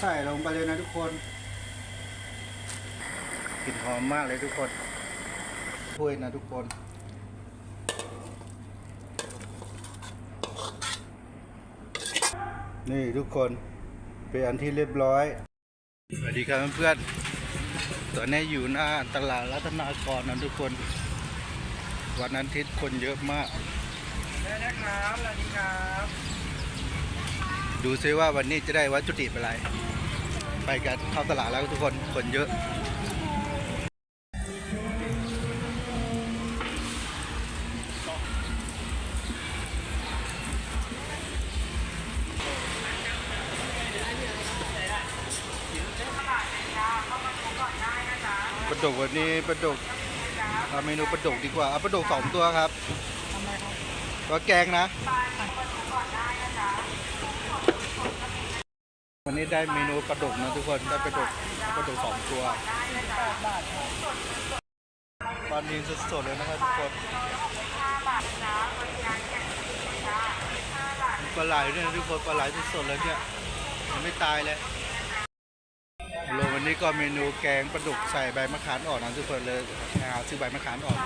ใส่ลงไปเลยนะทุกคนกลิ่นหอมมากเลยทุกคนถ้วยนะทุกคน นี่ทุกคนเป็นอันที่เรียบร้อย สวัสดีครับเพื่อนๆตอนนี้อยู่หน้าตลาดรัตนากรนะทุกคน วันอาทิตย์คนเยอะมากได้นะครับสวัสดีครับ ดูซิว่าวันนี้จะได้วัตถุดิบอะไร ไปกันเข้าตลาดแล้วทุกคนคนเยอะปลาดุกวันนี้ปลาดุกเอาเมนูปลาดุกดีกว่าเอาปลาดุกสองตัวครับตัวแกงนะ วันนี้ได้เมนูปลาดุกนะทุกคนได้ปลาดุกปลาดุกสองตัวปลานินสดๆเลยนะครับทุกคนปลาไหลด้วยทุกคนปลาไหลสดๆเลยเนี่ยยังไม่ตายเลยโลวันนี้ก็เมนูแกงปลาดุกใส่ใบมะขามอ่อนนะทุกคนเลยหาซื้อใบมะขามอ่อน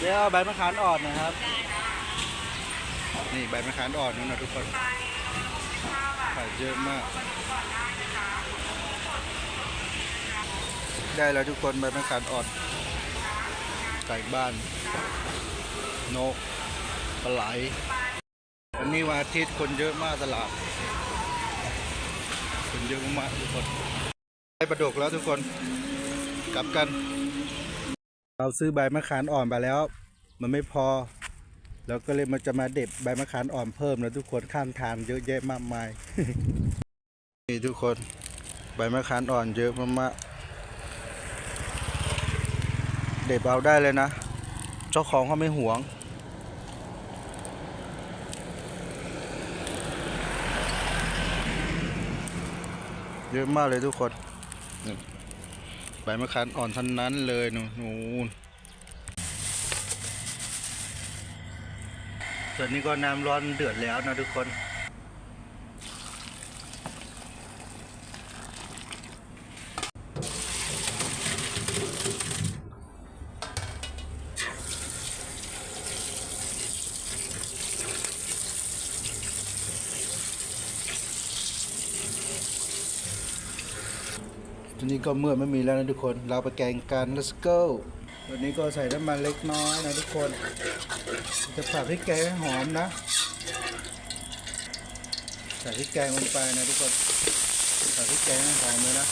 เดี๋ยวใบมะขามอ่อนนะครับ นี่ใบมะขามอ่อนนั่นนะทุกคนขายเยอะมาก ได้แล้วทุกคนใบมะขามอ่อนไก่บ้าน นกปลาไหลวันนี้วันอาทิตย์คนเยอะมากตลาด คนเยอะมากทุกคนได้ปลาดกแล้วทุกคนกลับกัน เราซื้อใบมะขามอ่อนไปแล้ว มันไม่พอ แล้วก็เลยมันจะมาเด็ดใบมะขามอ่อนเพิ่มนะทุกคนข้างทางเยอะแยะมากมาย นี่ทุกคนใบมะขามอ่อนเยอะมากๆเด็ดเอาได้เลยนะ เจ้าของเขาไม่หวง เยอะมากเลยทุกคนใบมะขามอ่อนทั้งนั้นเลยนู่นนู่น ส่วนนี้ก็น้ำร้อนเดือดแล้วนะทุกคนทีนี้ก็เมื่อไม่มีแล้วนะทุกคน เราไปแกงกัน let's go วันนี้ก็ใส่น้ำมันเล็กน้อยนะทุกคน จะผัดพริกแกงให้หอมนะใส่พริกแกงลงไปนะทุกคนใส่พริกแกงให้หอมเลยนะ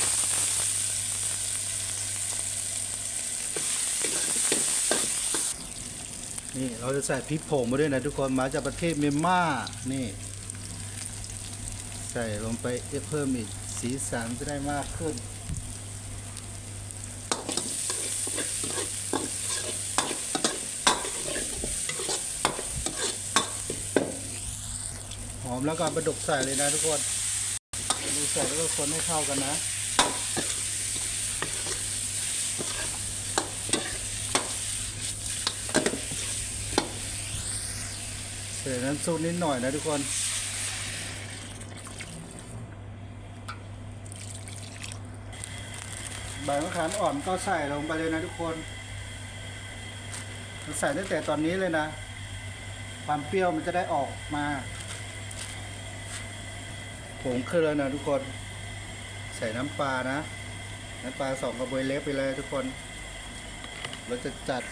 นี่เราจะใส่พริกผงมาด้วยนะทุกคนมาจากประเทศเมียนมานี่ ใส่ลงไปเพิ่มอีกสีสันจะได้มากขึ้น หอมแล้วก็ปลาดุกใส่เลยนะทุกคนปลาดุกใส่แล้วก็คนให้เข้ากันนะใส่น้ำซุปนิดหน่อยนะทุกคนใบมะขามอ่อนก็ใส่ลงไปเลยนะทุกคนใส่ตั้งแต่ตอนนี้เลยนะ ความเปรี้ยวมันจะได้ออกมา ผงขึ้นแล้วนะทุกคน ใส่น้ำปลานะ น้ำปลาสองกระบวยเล็กไปเลยทุกคน เราจะจัด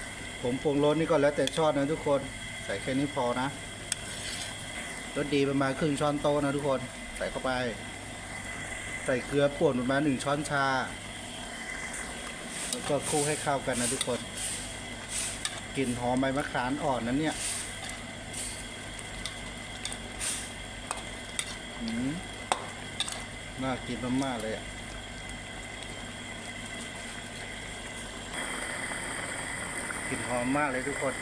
ผมปรุงรสนี่ก็แล้วแต่ชอบนะทุกคน ใส่แค่นี้พอนะรสดีประมาณครึ่งช้อนโต๊ะนะทุกคน ใส่เข้าไป ใส่เกลือป่นประมาณหนึ่งช้อนชา แล้วก็คลุกให้เข้ากันนะทุกคนกลิ่นหอมใบมะขามอ่อนนั้นเนี่ย อืม น่ากินมากๆเลยอะกลิ่นหอมมากเลยทุกคน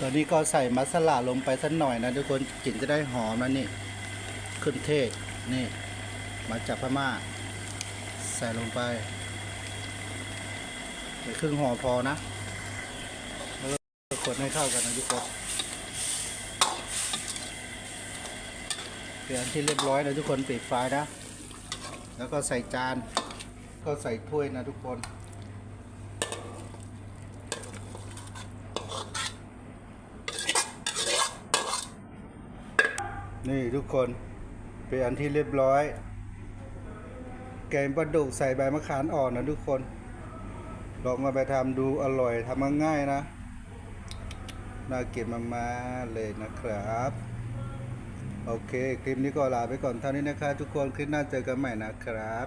ตอนนี้ก็ใส่มัสลาลงไปสักหน่อยนะทุกคนกลิ่นจะได้หอมนะนี่เครื่องเทศนี่ มาจากพม่า ใส่ลงไปเดี๋ยวครึ่งห่อพอนะแล้วคนให้เข้ากันนะทุกคน เป็นอันที่เรียบร้อยนะทุกคนปิดไฟนะ แล้วก็ใส่จาน ก็ใส่ถ้วยนะทุกคน นี่ทุกคนเป็นอันที่เรียบร้อย แกงปลาดุกใส่ใบมะขามอ่อนนะทุกคน ลองมาไปทำดูอร่อยทำง่ายนะ น่ากินมากๆเลยนะครับ โอเค คลิปนี้ก็ลาไปก่อนเท่านี้นะครับทุกคนคลิปหน้าเจอกันใหม่นะครับ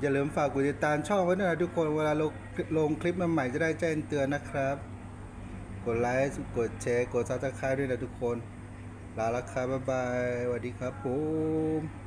อย่าลืมฝากกดติดตามช่องไว้ด้วยนะทุกคนเวลาลงลงคลิปใหม่ๆจะได้แจ้งเตือนนะครับ กดไลค์กดแชร์กดซับสไครต์ด้วยนะทุกคนลาละครับบ๊ายบายสวัสดีครับผม